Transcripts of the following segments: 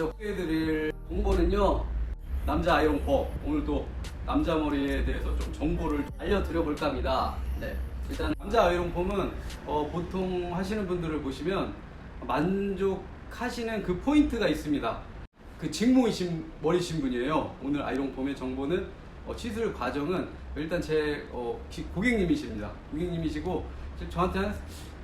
제가 소개해드릴 정보는요 남자 아이롱법 오늘도 남자 머리에 대해서 좀 정보를 알려드려 볼까 합니다. 네 일단 남자 아이롱폼은 어, 보통 하시는 분들을 보시면 만족하시는 그 포인트가 있습니다. 그 직모이신 머리신 분이에요. 오늘 아이롱폼의 정보는 어, 시술 과정은 일단 제 어, 기- 고객님이십니다. 고객님이시고 저한테 한,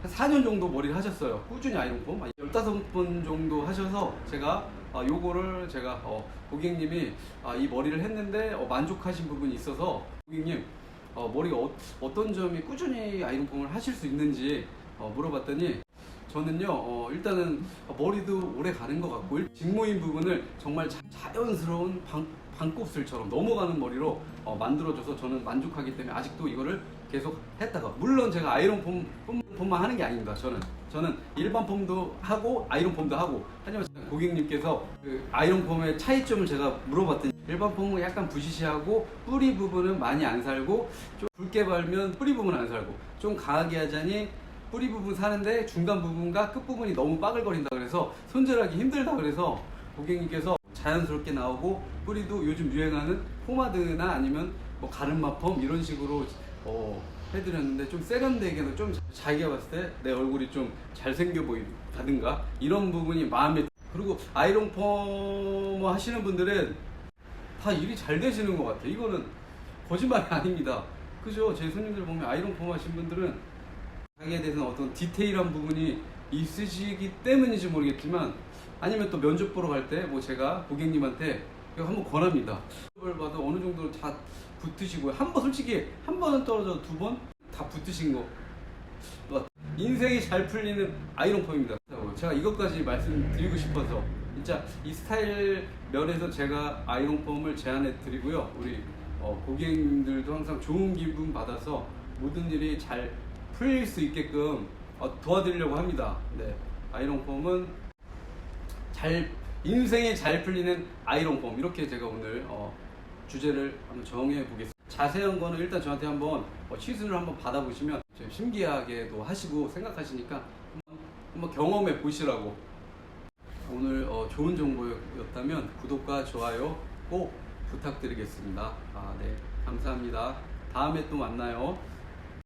한 4년 정도 머리를 하셨어요. 꾸준히 아이롱폼 15번 정도 하셔서 제가 아, 요거를 제가 어, 고객님이 아, 이 머리를 했는데 어, 만족하신 부분이 있어서 고객님 어, 머리가 어, 떤 점이 꾸준히 아이롱폼을 하실 수 있는지 어, 물어봤더니 저는요 어, 일단은 머리도 오래 가는 것 같고 직모인 부분을 정말 자, 자연스러운 방, 방곱슬처럼 넘어가는 머리로 어, 만들어줘서 저는 만족하기 때문에 아직도 이거를 계속 했다가 물론 제가 아이론 폼, 폼- 폼만 하는 게 아닙니다. 저는 저는 일반 폼도 하고 아이론 폼도 하고 하지만 고객님께서 그 아이론 폼의 차이점을 제가 물어봤더니 일반 폼은 약간 부시시하고 뿌리 부분은 많이 안 살고 좀 붉게 발면 뿌리 부분은 안 살고 좀 강하게 하자니 뿌리 부분 사는데 중간 부분과 끝 부분이 너무 빠글거린다 그래서 손질하기 힘들다 그래서 고객님께서 자연스럽게 나오고 뿌리도 요즘 유행하는 포마드나 아니면 뭐 가르마 펌 이런 식으로 어, 해드렸는데 좀 세련되게는 좀 자기가 봤을 때 내 얼굴이 좀 잘생겨 보이다든가 이런 부분이 마음에 그리고 아이롱 펌 하시는 분들은 다 일이 잘 되시는 것 같아요. 이거는 거짓말이 아닙니다. 그죠? 제 손님들 보면 아이롱 펌 하신 분들은 자기에 대해서는 어떤 디테일한 부분이 있으시기 때문인지 모르겠지만 아니면 또 면접 보러 갈 때 뭐 제가 고객님한테 한번 권합니다. 면접을 봐도 어느 정도 다 붙으시고요. 한 번 솔직히 한 번은 떨어져 두번 다 붙으신 거. 뭐 인생이 잘 풀리는 아이롱 펌입니다. 제가 이것까지 말씀드리고 싶어서 진짜 이 스타일 면에서 제가 아이롱 펌을 제안해 드리고요. 우리 어, 고객님들도 항상 좋은 기분 받아서 모든 일이 잘 풀릴 수 있게끔 어, 도와드리려고 합니다. 네, 아이롱 펌은 잘 인생이 잘 풀리는 아이롱 펌 이렇게 제가 오늘 어, 주제를 한번 정해 보겠습니다. 자세한 거는 일단 저한테 한번 어, 시술을 한번 받아보시면 좀 신기하게도 하시고 생각하시니까 한번, 한번 경험해 보시라고 오늘 어, 좋은 정보였다면 구독과 좋아요 꼭 부탁드리겠습니다. 아, 네, 감사합니다. 다음에 또 만나요.